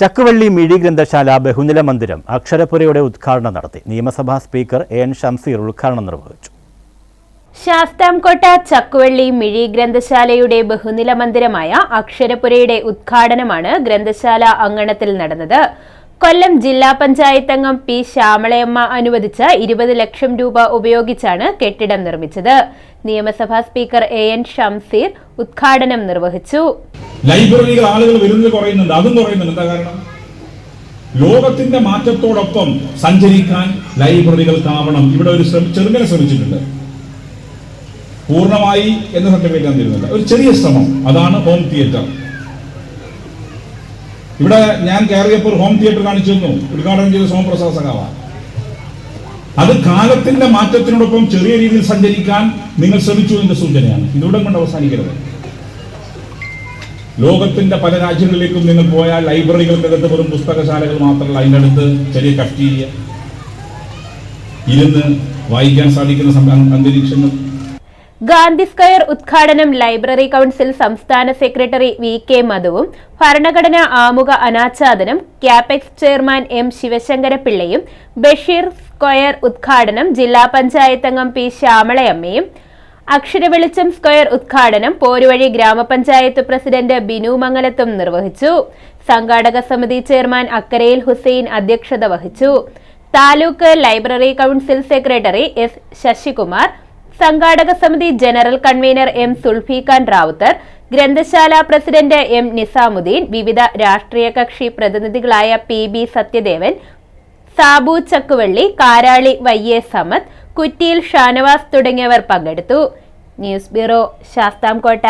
ചക്കുവള്ളി മിഴി ഗ്രന്ഥശാല ബഹുനില മന്ദിരം അക്ഷരപുരയുടെ ഉദ്ഘാടനം നടത്തി നിയമസഭാ സ്പീക്കർ എ എൻ ഷംസീർ ഉദ്ഘാടനം നിർവഹിച്ചു. ശാസ്താംകോട്ട ചക്കുവള്ളി മിഴി ഗ്രന്ഥശാലയുടെ ബഹുനില മന്ദിരമായ അക്ഷരപുരയുടെ ഉദ്ഘാടനമാണ് ഗ്രന്ഥശാല അങ്കണത്തിൽ നടന്നത്. കൊല്ലം ജില്ലാ പഞ്ചായത്ത് അംഗം പി ശ്യാമളയമ്മ അനുവദിച്ച ഇരുപത് ലക്ഷം രൂപ ഉപയോഗിച്ചാണ് കെട്ടിടം നിർമ്മിച്ചത്. നിയമസഭാ സ്പീക്കർ എ എൻ ഷംസീർ ഉദ്ഘാടനം നിർവഹിച്ചു. ലൈബ്രറികൾ ആളുകൾ വരുന്നത് കുറയുന്നുണ്ട്. അതും കുറയുന്നുണ്ട്. എന്താ കാരണം? ലോകത്തിന്റെ മാറ്റത്തോടൊപ്പം സഞ്ചരിക്കാൻ ലൈബ്രറികൾ ലൈബ്രറികൾക്കാവണം ഇവിടെ ഒരു ചെറുങ്ങനെ ശ്രമിച്ചിട്ടുണ്ട്. പൂർണമായി എന്ന സർട്ടിഫിക്കറ്റ് ഞാൻ തരുന്നില്ല ഒരു ചെറിയ ശ്രമം. അതാണ് ഹോം തിയേറ്റർ. ഇവിടെ ഞാൻ കയറിയപ്പോൾ ഹോം തിയേറ്റർ കാണിച്ചു തന്നു. ഉദ്ഘാടനം ചെയ്ത സോമപ്രസാദ് സഖാവ. അത് കാലത്തിന്റെ മാറ്റത്തിനോടൊപ്പം ചെറിയ രീതിയിൽ സഞ്ചരിക്കാൻ നിങ്ങൾ ശ്രമിച്ചു എന്ന സൂചനയാണ്. ഇതിവിടെ കൊണ്ട് അവസാനിക്കരുത്. ലോകത്തിന്റെ പല രാജ്യങ്ങളിലേക്കും നിങ്ങൾ പോയാൽ ലൈബ്രറികൾക്ക് അകത്ത് വെറും പുസ്തകശാലകൾ മാത്രമല്ല. അതിന്റെ അടുത്ത് ചെറിയ കഫ്റ്റീരിയ ഇരുന്ന് വായിക്കാൻ സാധിക്കുന്ന അന്തരീക്ഷങ്ങൾ ഗാന്ധി സ്ക്വയർ ഉദ്ഘാടനം ലൈബ്രറി കൌൺസിൽ സംസ്ഥാന സെക്രട്ടറി വി കെ മധുവും ഭരണഘടനാ ആമുഖ അനാച്ഛാദനം ക്യാപെക്സ് ചെയർമാൻ എം ശിവശങ്കരപിള്ളയും ബഷീർ സ്ക്വയർ ഉദ്ഘാടനം ജില്ലാ പഞ്ചായത്ത് അംഗം പി ശ്യാമളയമ്മയും അക്ഷരവെളിച്ചം സ്ക്വയർ ഉദ്ഘാടനം പോരുവഴി ഗ്രാമപഞ്ചായത്ത് പ്രസിഡന്റ് ബിനു മംഗലത്തും നിർവഹിച്ചു. സംഘാടക സമിതി ചെയർമാൻ അക്കരയിൽ ഹുസൈൻ അധ്യക്ഷത വഹിച്ചു. Taluk library council secretary S Sasikumar സംഘാടക സമിതി general convener M Sulfikhan Rawther ഗ്രന്ഥശാല പ്രസിഡന്റ് എം നിസാമുദ്ദീൻ വിവിധ രാഷ്ട്രീയ കക്ഷി പ്രതിനിധികളായ P B Sathyadevan Sabu Chakkuvally Karali Y A Samad Kuttiyil Shanavas തുടങ്ങിയവർ പങ്കെടുത്തു. News bureau Sasthamkotta.